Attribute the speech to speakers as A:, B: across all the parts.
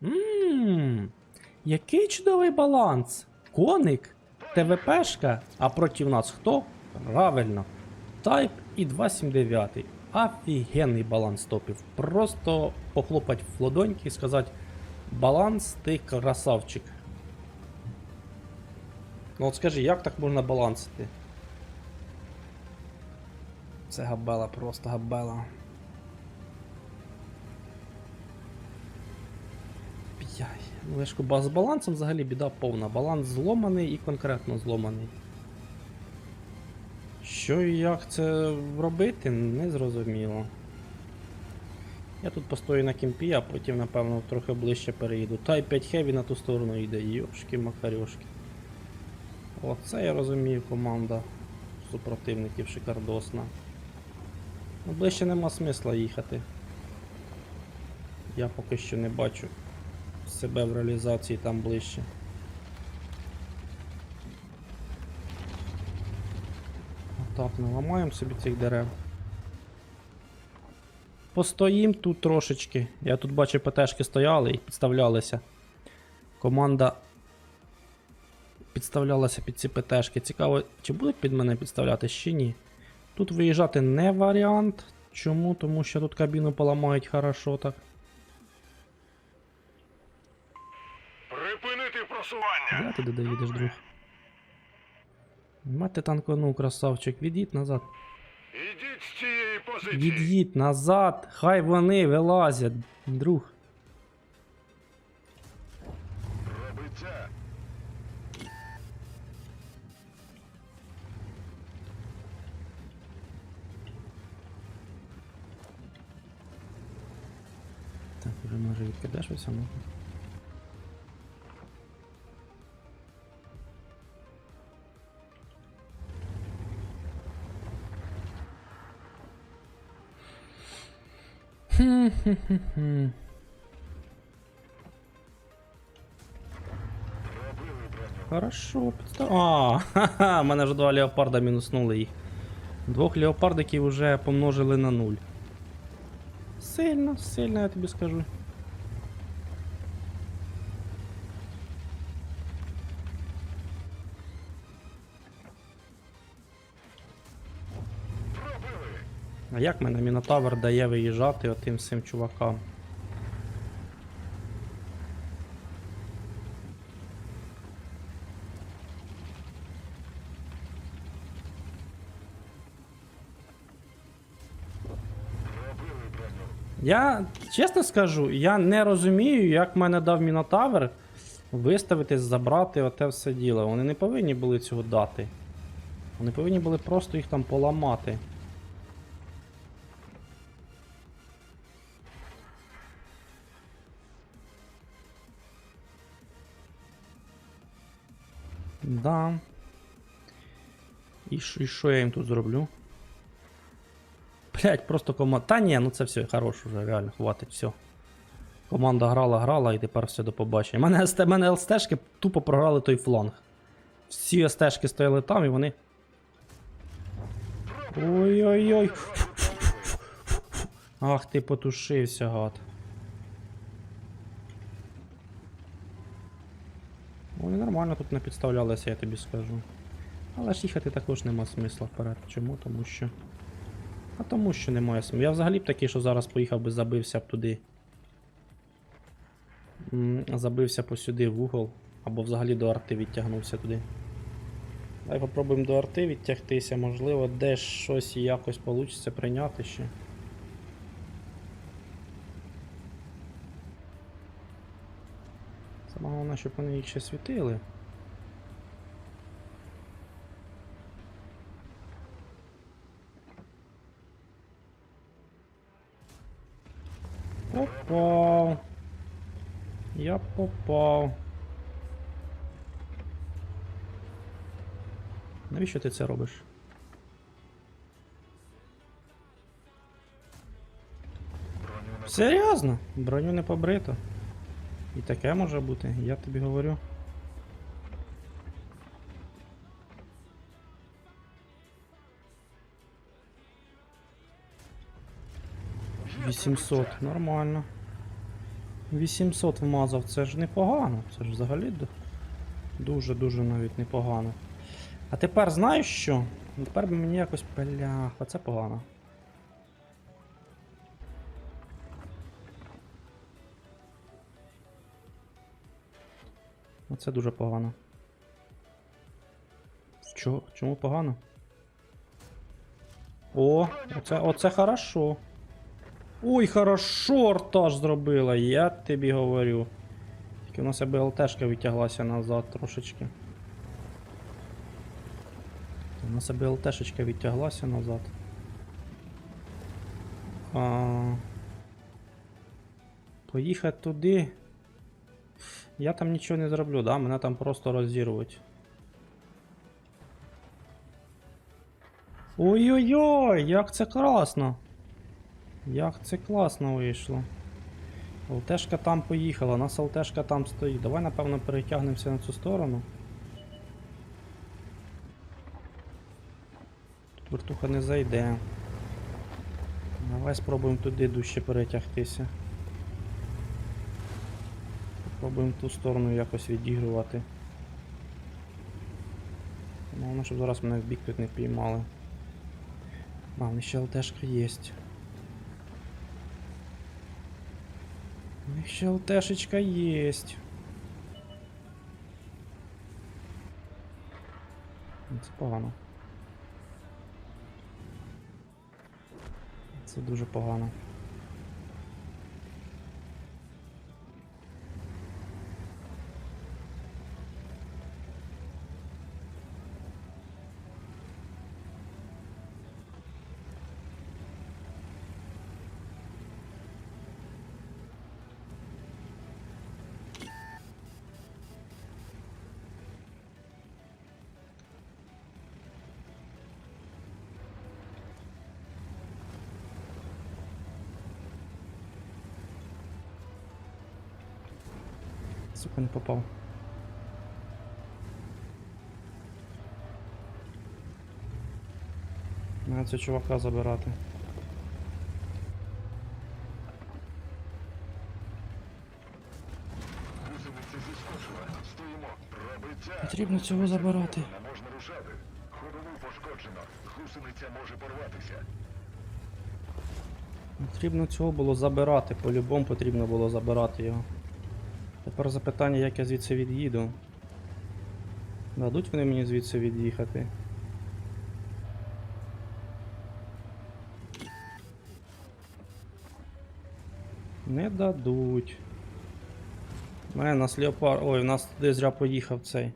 A: Ммм, який чудовий баланс. Коник, ТВПшка, а проти нас хто? Правильно. Type і 279. Офігенний баланс топів. Просто похлопать в ладоньки і сказати баланс, ти красавчик. Ну от скажи, як так можна балансити? Це габела, просто габела. Ну, з балансом взагалі біда повна. Баланс зломаний і конкретно зломаний. Що і як це робити, не зрозуміло. Я тут постою на кімпі, а потім, напевно, трохи ближче переїду. Тай 5 Heavy на ту сторону йде. Йошки макарьошки. Оце я розумію, команда супротивників шикардосна. Ну, ближче нема смисла їхати. Я поки що не бачу себе в реалізації там ближче. Отак, наламаємо собі цих дерев. Постоїм тут трошечки. Я тут бачу, ПТшки стояли і підставлялися. Команда підставлялася під ці ПТшки. Цікаво, чи будуть під мене підставлятися, чи ні. Тут виїжджати не варіант. Чому? Тому що тут кабіну поламають хорошо так. Де ти де доїдеш, друг? Мати танконув, красавчик, від'їдь назад.
B: Ідіть з цієї позиції.
A: Від'їдь назад, хай вони вилазять, друг.
B: Робиться.
A: Так, вже може відкидеш ось Хм-хм-хм-хм. Хорошо, підстав. А, ха-ха, мене вже два леопарда мінуснули їх. Двох леопардиків вже помножили на нуль. Сильно, сильно, я тобі скажу. А як мене Мінотавр дає виїжджати отим всім чувакам? Я чесно скажу, я не розумію, як мене дав Мінотавр виставитись, забрати оте все діло. Вони не повинні були цього дати. Вони повинні були просто їх там поламати. Да. І що, я їм тут зроблю? Блять, просто команда. Та ні, ну це все хорош уже, реально, хватить, все. Команда грала, грала і тепер все до побачення. Мене, мене ЛСТшки тупо програли той фланг. Всі СТшки стояли там і вони. Ой-ой-ой. Ах ти потушився, гад. Вони нормально тут не підставлялися, я тобі скажу. Але ж їхати також нема смисла вперед. Чому? Тому що. А тому що немає смисла. Я взагалі б такий, що зараз поїхав би, забився б туди. Забився посюди в угол. Або взагалі до арти відтягнувся туди. Давай попробуємо до арти відтягтися, можливо, десь щось якось вийде прийняти ще. Головне, щоб вони їх ще світили. Попав. Я попав. Навіщо ти це робиш? Серйозно? Броню не побрито. І таке може бути, я тобі говорю. 800, нормально. 800 вмазав, це ж непогано. Це ж взагалі дуже-дуже навіть непогано. А тепер знаєш що? Тепер би мені якось бляха, це погано. Оце дуже погано. Чого? Чому погано? О, оце, оце хорошо. Ой, хорошо, ортаж зробила, я тобі говорю. Тільки у нас аби ЛТшка витяглася назад трошечки. У нас аби ЛТшечка відтяглася назад. А... Поїхати туди. Я там нічого не зроблю, да? Мене там просто розірвуть. Ой-ой-ой, як це класно! Як це класно вийшло. ЛТшка там поїхала, у нас ЛТшка там стоїть. Давай, напевно, перетягнемося на цю сторону. Тут вертуха не зайде. Давай спробуємо туди дужче перетягтися. Попробуємо ту сторону якось відігрувати. Головне, щоб зараз мене в бік тут не піймали. А, в них ще ЛТшка єсть. У них ще ЛТшечка єсть. Ну, Це погано. Це дуже погано. Сука, не попав. Треба цього чувака забирати. Потрібно цього забирати. Потрібно цього було забирати, по-любому потрібно було забирати його. Тепер запитання, як я звідси від'їду. Дадуть вони мені звідси від'їхати? Не дадуть. У мене нас леопард. Ой, у нас туди зря поїхав цей.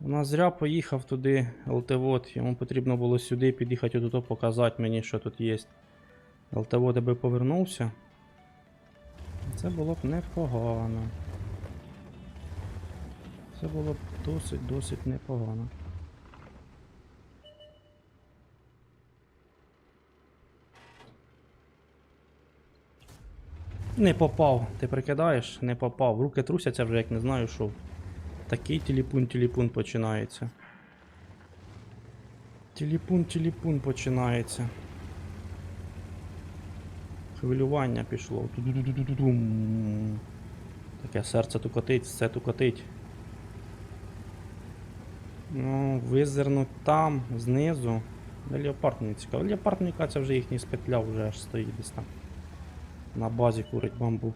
A: У нас зря поїхав туди ЛТВОД. Йому потрібно було сюди під'їхати отут показати мені, що тут є. ЛТВОД би повернувся. Це було б непогано. Це було б досить досить непогано. Не попав. Ти прикидаєш? Не попав. Руки трусяться вже, як не знаю, що. Такий телепун-телепун починається. Телепун-телепун починається. Хвилювання пішло. Таке серце тукотить, все тукотить. Ну, визирнуть там, знизу. Де леопард не цікаво. Леопард, мені кажеться, вже їхній спетля вже аж стоїть десь там. На базі курить бамбук.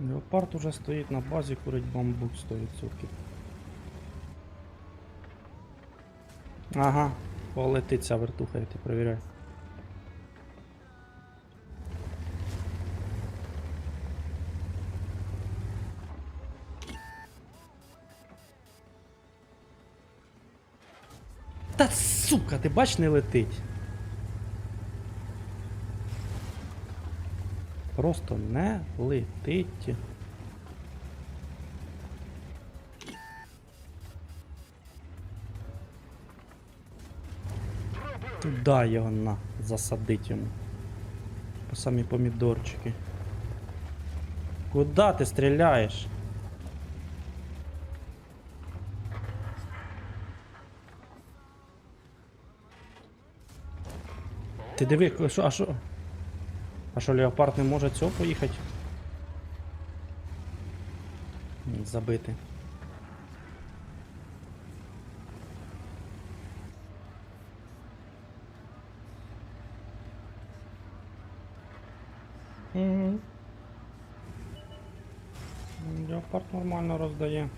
A: Леопард уже стоїть на базі, курить бамбук 100%. Ага, полетить ця вертуха, я ти перевіряй. Та сука, ти бач не летить. Просто не летить. Туда його на засадить йому. По самі помідорчики. Куда ти стріляєш? Ти диви, що, а що? А що, Леопард не може цього поїхати? Забити. Леопард нормально роздає.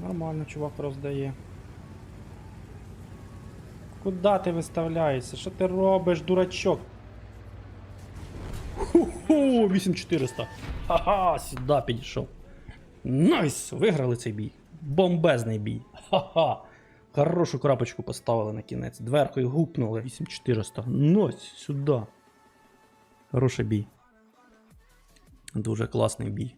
A: Нормально чувак роздає. Куда ти виставляєшся? Що ти робиш, дурачок? Ху-ху, 8400. Ха-ха, сюди підійшов. Найс! Виграли цей бій. Бомбезний бій. Ха-ха. Хорошу крапочку поставили на кінець. Дверкою гупнули 8400. Найс, сюди. Хороший бій. Дуже класний бій.